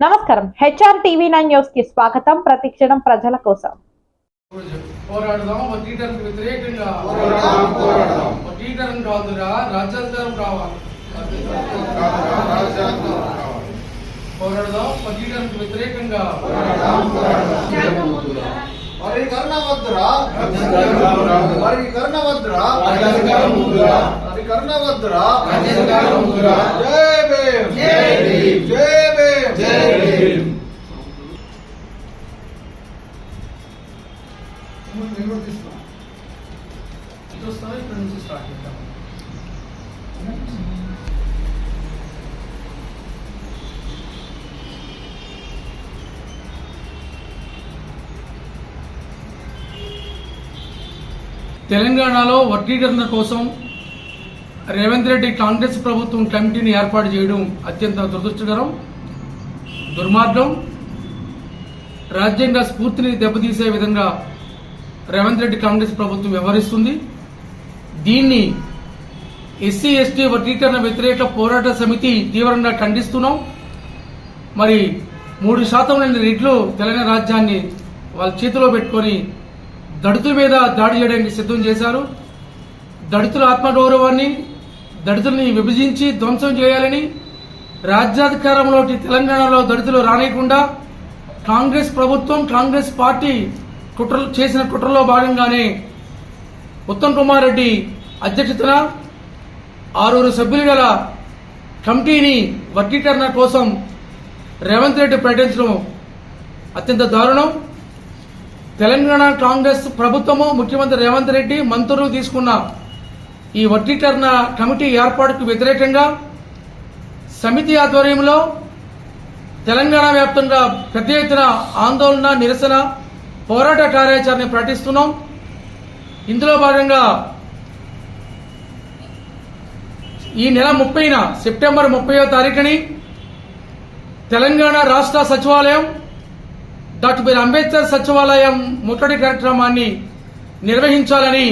నమస్కారం HR TV nine news కి స్వాగతం ప్రతిక్షణం ప్రజల కోసం పోరాడదాం వడ్డీటర్కి వ్యతిరేకంగా పోరాడదాం, పోరాడదాం. వడ్డీటరం కాదురా రాజ్యాంగం కావాలి పోరాడదాం వడ్డీటర్కి వ్యతిరేకంగా వరీకరణ వద్దురా వరీకరణ వద్దురా రాజ్యాంగం వద్దురా. వరీకరణ వద్దురా రాజ్యాంగం వద్దురా. జై భీమ్ జై భీమ్. జై భీమ్ జై చూస్తావా ఇక్కడ నుంచి స్టార్ట్ చేద్దాం. తెలంగాణలో వర్గీకరణ కోసం రేవంత్ రెడ్డి కాంగ్రెస్ ప్రభుత్వం కమిటీని ఏర్పాటు చేయడం అత్యంత దురదృష్టకరం దుర్మార్గం. రాజ్యాంగ స్ఫూర్తిని దెబ్బతీసే విధంగా రేవంత్ రెడ్డి కాంగ్రెస్ ప్రభుత్వం వ్యవహరిస్తుంది. దీన్ని ఎస్సీ ఎస్టీ వర్గీకరణ వ్యతిరేక పోరాట సమితి తీవ్రంగా ఖండిస్తున్నాం. మరి మూడు శాతం లేని రెడ్లు తెలంగాణ రాజ్యాన్ని వాళ్ళ చేతిలో పెట్టుకొని దళితుల మీద దాడి చేయడానికి సిద్ధం చేశారు. దళితుల ఆత్మగౌరవాన్ని దళితుల్ని విభజించి ధ్వంసం చేయాలని రాజ్యాధికారంలోకి తెలంగాణలో దళితులు రానియకుండా కాంగ్రెస్ ప్రభుత్వం కాంగ్రెస్ పార్టీ కుట్రలు చేసిన కుట్రలో భాగంగానే ఉత్తమ్ కుమార్ రెడ్డి అధ్యక్షతన ఆరుగురు సభ్యులు గల కమిటీని వర్గీకరణ కోసం రేవంత్ రెడ్డి ప్రకటించడం అత్యంత దారుణం. తెలంగాణ కాంగ్రెస్ ప్రభుత్వము ముఖ్యమంత్రి రేవంత్ రెడ్డి మంత్రులు తీసుకున్న ఈ వర్గీకరణ కమిటీ ఏర్పాటుకు వ్యతిరేకంగా సమితి ఆధ్వర్యంలో తెలంగాణ వ్యాప్తంగా పెద్ద ఎత్తున ఆందోళన నిరసన పోరాట కార్యాచరణ ప్రకటిస్తున్నాం. ఇందులో భాగంగా ఈ నెల ముప్పైన సెప్టెంబర్ ముప్పయో తారీఖుని తెలంగాణ రాష్ట్ర సచివాలయం డాక్టర్ బిఆర్ అంబేద్కర్ సచివాలయం ముట్టడి కార్యక్రమాన్ని నిర్వహించాలని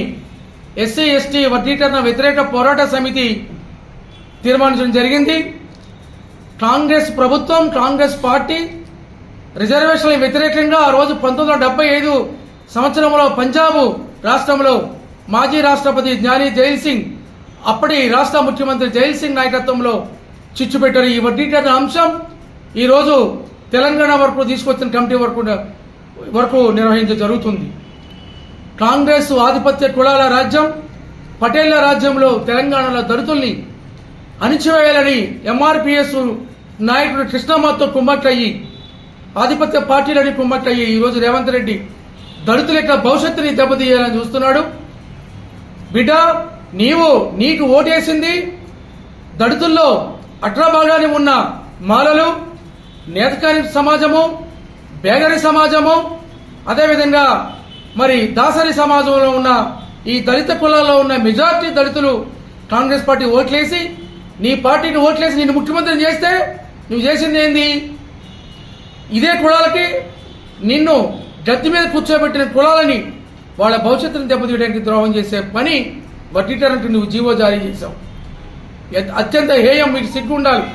ఎస్సీ ఎస్టీ వర్గీకరణ వ్యతిరేక పోరాట సమితి తీర్మానించడం జరిగింది. కాంగ్రెస్ ప్రభుత్వం కాంగ్రెస్ పార్టీ రిజర్వేషన్ల వ్యతిరేకంగా ఆ రోజు పంతొమ్మిది వందల ఐదు సంవత్సరంలో పంజాబ్ రాష్ట్రంలో మాజీ రాష్ట్రపతి జ్ఞాని జైల్ సింగ్ అప్పటి రాష్ట్ర ముఖ్యమంత్రి జైల్ సింగ్ నాయకత్వంలో చిచ్చుపెట్టారు ఈ వర్గీకరణ అంశం ఈరోజు తెలంగాణ వరకు తీసుకొచ్చిన కమిటీ వరకు వరకు నిర్వహించడం జరుగుతుంది. కాంగ్రెస్ ఆధిపత్య కులాల రాజ్యం పటేళ్ళ రాజ్యంలో తెలంగాణలో దళితుల్ని అణిచివేయాలని ఎంఆర్పిఎస్ నాయకుడు కృష్ణమాతో కుమ్మక్కయ్యి ఆధిపత్య పార్టీలని కుమ్మక్కయ్యి ఈ రోజు రేవంత్ రెడ్డి దళితుల యొక్క భవిష్యత్తుని దెబ్బతీయాలని చూస్తున్నాడు. బిడ్డ నీవు నీకు ఓటేసింది దళితుల్లో అగ్రభాగాన్ని ఉన్న మాలలు నేతకారి సమాజము బేగరి సమాజము అదేవిధంగా మరి దాసరి సమాజంలో ఉన్న ఈ దళిత కులాల్లో ఉన్న మెజార్టీ దళితులు కాంగ్రెస్ పార్టీ ఓట్లేసి నీ పార్టీని ఓట్లేసి నేను ముఖ్యమంత్రిని చేస్తే నువ్వు చేసింది ఏంది? ఇదే కులాలకి నిన్ను గద్దె మీద కూర్చోబెట్టిన కులాలని వాళ్ళ భవిష్యత్తును దెబ్బతీయడానికి ద్రోహం చేసే పని వడ్డీటరంకి నువ్వు జీవో జారీ చేశావు. అత్యంత హేయం మీకు సిగ్గు ఉండాలి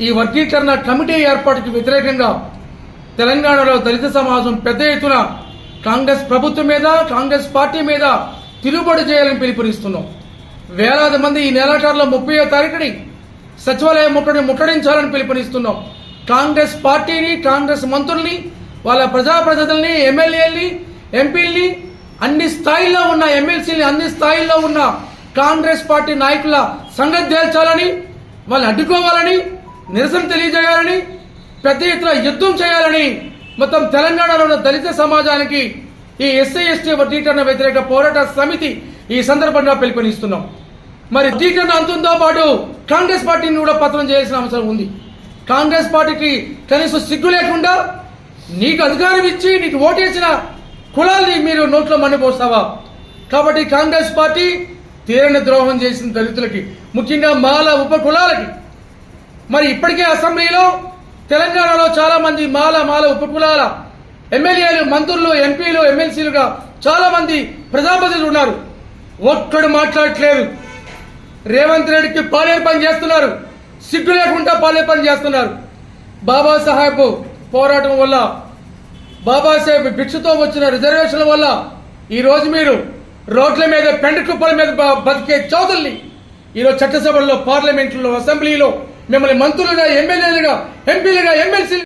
ఈ వర్గీకరణ కమిటీ ఏర్పాటుకి వ్యతిరేకంగా తెలంగాణలో దళిత సమాజం పెద్ద ఎత్తున కాంగ్రెస్ ప్రభుత్వం మీద కాంగ్రెస్ పార్టీ మీద తిరుగుబడి చేయాలని పిలుపునిస్తున్నాం. వేలాది మంది ఈ నెలాఖరులో ముప్పై తారీఖుని సచివాలయం ముట్టడి ముట్టడించాలని పిలుపునిస్తున్నాం. కాంగ్రెస్ పార్టీని కాంగ్రెస్ మంత్రుల్ని వాళ్ళ ప్రజాప్రతినిధుల్ని ఎమ్మెల్యేల్ని ఎంపీల్ని అన్ని స్థాయిల్లో ఉన్న ఎమ్మెల్సీని అన్ని స్థాయిల్లో ఉన్న కాంగ్రెస్ పార్టీ నాయకుల సంగతి తేల్చాలని వాళ్ళని అడ్డుకోవాలని నిరసన తెలియజేయాలని పెద్ద ఎత్తున యుద్ధం చేయాలని మొత్తం తెలంగాణలో ఉన్న దళిత సమాజానికి ఈ ఎస్సీ ఎస్టీ వర్గీకరణ వ్యతిరేక పోరాట సమితి ఈ సందర్భంగా పిలుపునిస్తున్నాం. మరి వర్గీకరణ అంతంతో పాటు కాంగ్రెస్ పార్టీని కూడా పతనం చేయాల్సిన అవసరం ఉంది. కాంగ్రెస్ పార్టీకి కనీసం సిగ్గు లేకుండా నీకు అధికారం ఇచ్చి నీకు ఓటేసిన కులాల్ని మీరు నోట్లో మండిపోస్తావా? కాబట్టి కాంగ్రెస్ పార్టీ తీరని ద్రోహం చేసిన దళితులకి ముఖ్యంగా మాల ఉప కులాలకి. మరి ఇప్పటికే అసెంబ్లీలో తెలంగాణలో చాలా మంది మాల మాల ఉపకులాల ఎమ్మెల్యేలు మంత్రులు ఎంపీలు ఎమ్మెల్సీలుగా చాలా మంది ప్రజాప్రతినిధులు ఉన్నారు. ఒక్కడు మాట్లాడట్లేదు. రేవంత్ రెడ్డికి పాలేరు పని చేస్తున్నారు. సిగ్గు లేకుండా పాలేరు పని చేస్తున్నారు. బాబాసాహెబ్ పోరాటం వల్ల బాబాసాహెబ్ భిక్షతో వచ్చిన రిజర్వేషన్ల వల్ల ఈ రోజు మీరు రోడ్ల మీద పెండ కుప్పల మీద బతికే చౌదల్ని ఈరోజు చట్టసభల్లో పార్లమెంట్లో అసెంబ్లీలో మిమ్మల్ని మంత్రులుగా ఎమ్మెల్యేలుగా ఎంపీలుగా ఎమ్మెల్సీ